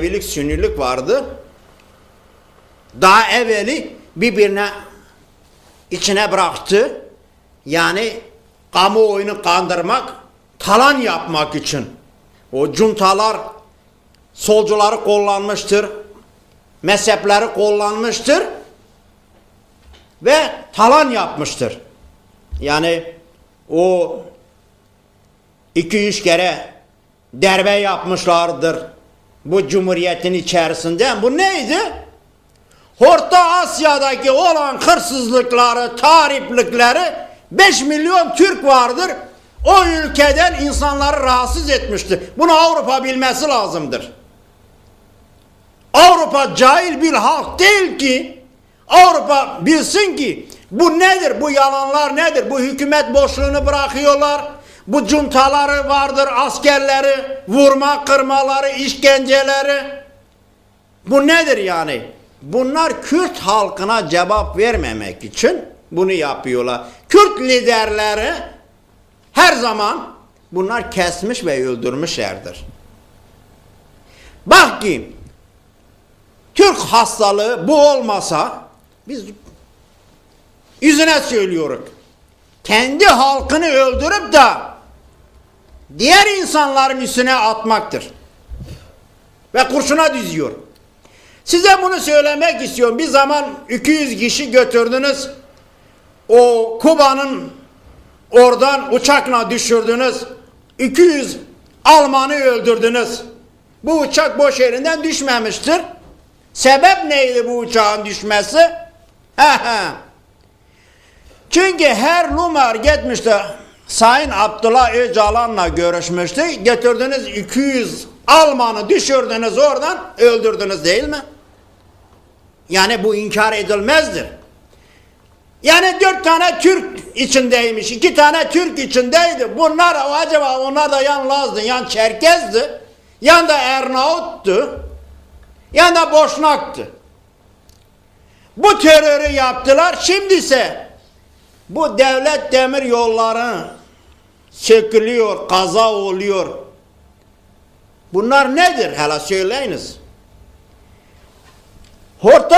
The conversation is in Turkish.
Alevilik, Sünnilik vardı. Daha evveli birbirine içine bıraktı. Yani kamuoyunu kandırmak, talan yapmak için. O cuntalar solcuları kullanmıştır. Mezhepleri kullanmıştır. Ve talan yapmıştır. Yani o iki üç kere derbe yapmışlardır bu cumhuriyetin içerisinde. Bu neydi? Orta Asya'daki olan hırsızlıkları, tariflikleri 5 milyon Türk vardır. O ülkeden insanları rahatsız etmişti. Bunu Avrupa bilmesi lazımdır. Avrupa cahil bir halk değil ki Avrupa bilsin ki bu nedir? Bu yalanlar nedir? Bu hükümet boşluğunu bırakıyorlar. Bu cuntaları vardır, askerleri, vurma, kırmaları, işkenceleri. Bu nedir yani? Bunlar Kürt halkına cevap vermemek için bunu yapıyorlar. Kürt liderleri her zaman bunlar kesmiş ve öldürmüşlerdir. Bak ki Türk hastalığı bu olmasa biz yüzüne söylüyoruz. Kendi halkını öldürüp de diğer insanların üstüne atmaktır. Ve kurşuna düzüyor. Size bunu söylemek istiyorum. Bir zaman 200 kişi götürdünüz. O Kuba'nın oradan uçakla düşürdünüz. 200 Almanı öldürdünüz. Bu uçak boş yerinden düşmemiştir. Sebep neydi bu uçağın düşmesi? Çünkü her Lumer gitmişti. Sayın Abdullah Öcalan'la görüşmüştü. Götürdünüz 200 Almanı düşürdünüz oradan öldürdünüz değil mi? Yani bu inkar edilmezdir. Yani dört tane Türk içindeymiş, iki tane Türk içindeydi. Bunlar acaba onlar da yan Laz'dı, yan Çerkez'di, yan da Ernavut'tu, yan da Boşnak'tı. Bu terörü yaptılar. Şimdi ise bu devlet demir yolları sökülüyor, kaza oluyor. Bunlar nedir? Hele söyleyiniz. Orta